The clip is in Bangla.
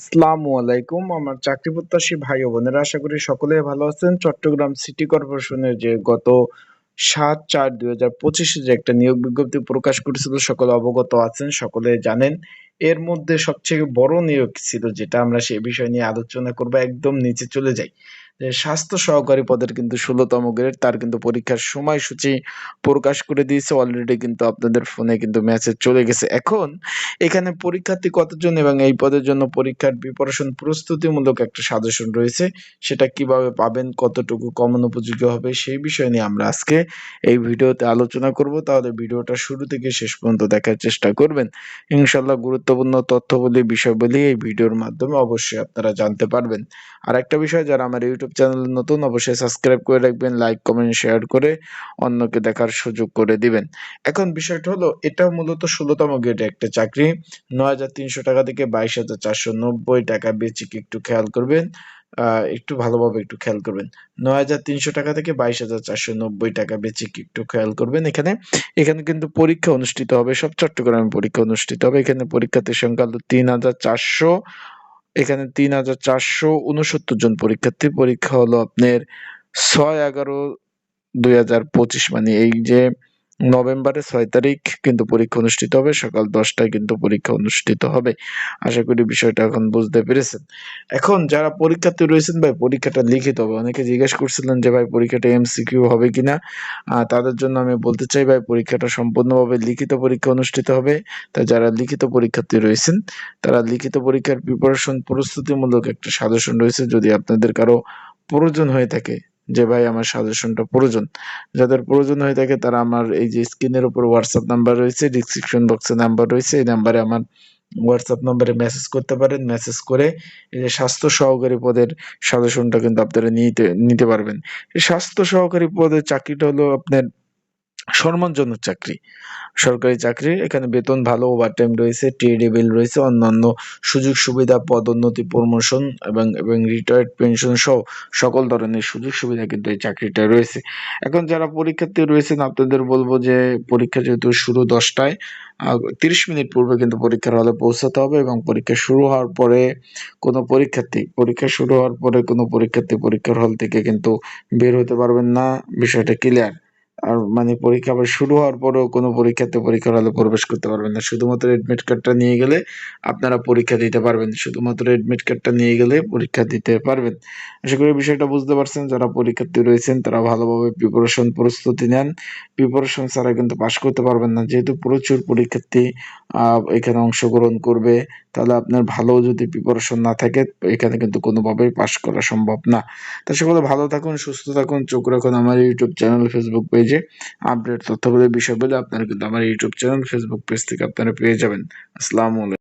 আসসালামু আলাইকুম। আমার চাকরি প্রত্যাশী ভাই ও বোনেরা, আশা করি সকলে ভালো আছেন। চট্টগ্রাম সিটি কর্পোরেশনের যে গত সাত চার দুই হাজার পঁচিশে যে একটা নিয়োগ বিজ্ঞপ্তি প্রকাশ করেছিল, সকলে অবগত আছেন সকলে জানেন। এর মধ্যে সবচেয়ে বড় নিয়োগ ছিল, যেটা আমরা সে বিষয় নিয়ে আলোচনা করব, একদম নিচে চলে যাই। স্বাস্থ্য সহকারী পদের কিন্তু ষোলোতম গ্রেড তার কিন্তু পরীক্ষার সময়সূচি প্রকাশ করে দিয়েছে। অলরেডি কিন্তু আপনাদের ফোনে কিন্তু মেসেজ চলে গেছে। এখন এখানে পরীক্ষার্থী কতজন এবং এই পদের জন্য পরীক্ষার প্রিপারেশন প্রস্তুতিমূলক একটা সাজেশন রয়েছে। সেটা কীভাবে পাবেন, কতটুকু কমন উপযোগী হবে, সেই বিষয় নিয়ে আমরা আজকে এই ভিডিওতে আলোচনা করব। তাহলে ভিডিওটা শুরু থেকে শেষ পর্যন্ত দেখার চেষ্টা করবেন। ইনশাল্লাহ গুরুত্বপূর্ণ তথ্যবলী, বিষয়বলী এই ভিডিওর মাধ্যমে অবশ্যই আপনারা জানতে পারবেন। আর একটা বিষয়, যারা আমার ইউটিউব চ্যানেল নতুন, অবশ্যই সাবস্ক্রাইব করে রাখবেন লাইক কমেন্ট শেয়ার করে অন্যকে দেখার সুযোগ করে দিবেন। এখন বিষয়টা হলো, এটা মূলত ষোলোতম গ্রেডে একটা চাকরি। নয় হাজার তিনশো টাকা থেকে বাইশ হাজার চারশো নব্বই টাকা বেচিক একটু খেয়াল করবেন একটু ভালোভাবে একটু খেয়াল করবেন। নয় হাজার তিনশো টাকা থেকে বাইশ হাজার চারশো নব্বই টাকা বেচিক একটু খেয়াল করবেন এখানে। এখানে কিন্তু পরীক্ষা অনুষ্ঠিত হবে, সব চট্টগ্রামে পরীক্ষা অনুষ্ঠিত হবে। এখানে পরীক্ষার্থীর সংখ্যা হলো তিন হাজার চারশো এখানে তিন হাজার চারশো উনসত্তর জন পরীক্ষার্থী। পরীক্ষা হলো আপনার ছয় এগারো দুই হাজার পঁচিশ মানে এই যে নভেম্বরের ছয় তারিখ কিন্তু পরীক্ষা অনুষ্ঠিত হবে, সকাল দশটায় কিন্তু পরীক্ষা অনুষ্ঠিত হবে। আশা করি বিষয়টা এখন বুঝতে পেরেছেন। এখন যারা পরীক্ষার্থী রয়েছেন ভাই, পরীক্ষাটা লিখিত হবে। অনেকে জিজ্ঞেস করছিলেন যে ভাই, পরীক্ষাটা এমসিকিউ হবে কিনা? তাদের জন্য আমি বলতে চাই ভাই, পরীক্ষাটা সম্পূর্ণভাবে লিখিত পরীক্ষা অনুষ্ঠিত হবে। তাই যারা লিখিত পরীক্ষার্থী রয়েছেন, তারা লিখিত পরীক্ষার প্রিপারেশন প্রস্তুতিমূলক একটা সাজেশন রয়েছে। যদি আপনাদের কারও প্রয়োজন হয়ে থাকে যে ভাই আমার সাজেশনটা প্রয়োজন। যাদের প্রয়োজন হয়ে থাকে তারা আমার এই যে স্ক্রিনের উপর হোয়াটসঅ্যাপ নাম্বার রয়েছে ডিসক্রিপশন বক্সে নাম্বার রয়েছে, এই নাম্বারে আমার হোয়াটসঅ্যাপ নাম্বারে মেসেজ করতে পারেন। মেসেজ করে এই যে স্বাস্থ্য সহকারী পদের সাজেশনটা কিন্তু আপনারা নিতে নিতে পারবেন। স্বাস্থ্য সহকারী পদের চাকরিটা হলো আপনার সম্মানজনক চাকরি। সরকারি চাকরি এখানে বেতন ভালো ওভারটাইম রয়েছে টেডেবিল রয়েছে, অন্যান্য সুযোগ সুবিধা, পদোন্নতি প্রমোশন এবং এবং রিটায়ার্ড পেনশন সহ সকল ধরনের সুযোগ সুবিধা কিন্তু এই চাকরিটা রয়েছে। এখন যারা পরীক্ষার্থী রয়েছেন, আপনাদের বলব যে পরীক্ষা যেহেতু শুরু দশটায় তিরিশ মিনিট পূর্বে কিন্তু পরীক্ষার হলে পৌঁছাতে হবে এবং পরীক্ষা শুরু হওয়ার পরে কোনো পরীক্ষার্থী, পরীক্ষা শুরু হওয়ার পরে কোনো পরীক্ষার্থী পরীক্ষার হল থেকে কিন্তু বের হতে পারবেন না, বিষয়টা ক্লিয়ার আর মানে পরীক্ষা আবার শুরু হওয়ার পরেও কোনো পরীক্ষাতে পরীক্ষার হলে প্রবেশ করতে পারবেন না। শুধুমাত্র এডমিট কার্ডটা নিয়ে গেলে আপনারা পরীক্ষা দিতে পারবেন শুধুমাত্র এডমিট কার্ডটা নিয়ে গেলে পরীক্ষা দিতে পারবেন। আশা করি বিষয়টা বুঝতে পারছেন। যারা পরীক্ষার্থী রয়েছেন, তারা ভালোভাবে প্রিপারেশন প্রস্তুতি নেন। প্রিপারেশন ছাড়া কিন্তু পাশ করতে পারবেন না। যেহেতু প্রচুর পরীক্ষার্থী এখানে অংশগ্রহণ করবে। তাহলে আপনার ভালো যদি প্রিপারেশন না থাকে, এখানে কিন্তু কোনোভাবেই পাশ করা সম্ভব না। তা সকলে ভালো থাকুন, সুস্থ থাকুন, চোখ রাখুন আমার ইউটিউব চ্যানেল ফেসবুক পেজে আপডেট তথ্যগুলো, বিষয়গুলো আপনারা কিন্তু আমার ইউটিউব চ্যানেল ফেসবুক পেজ থেকে আপনারা পেয়ে যাবেন। আসসালামু আলাইকুম।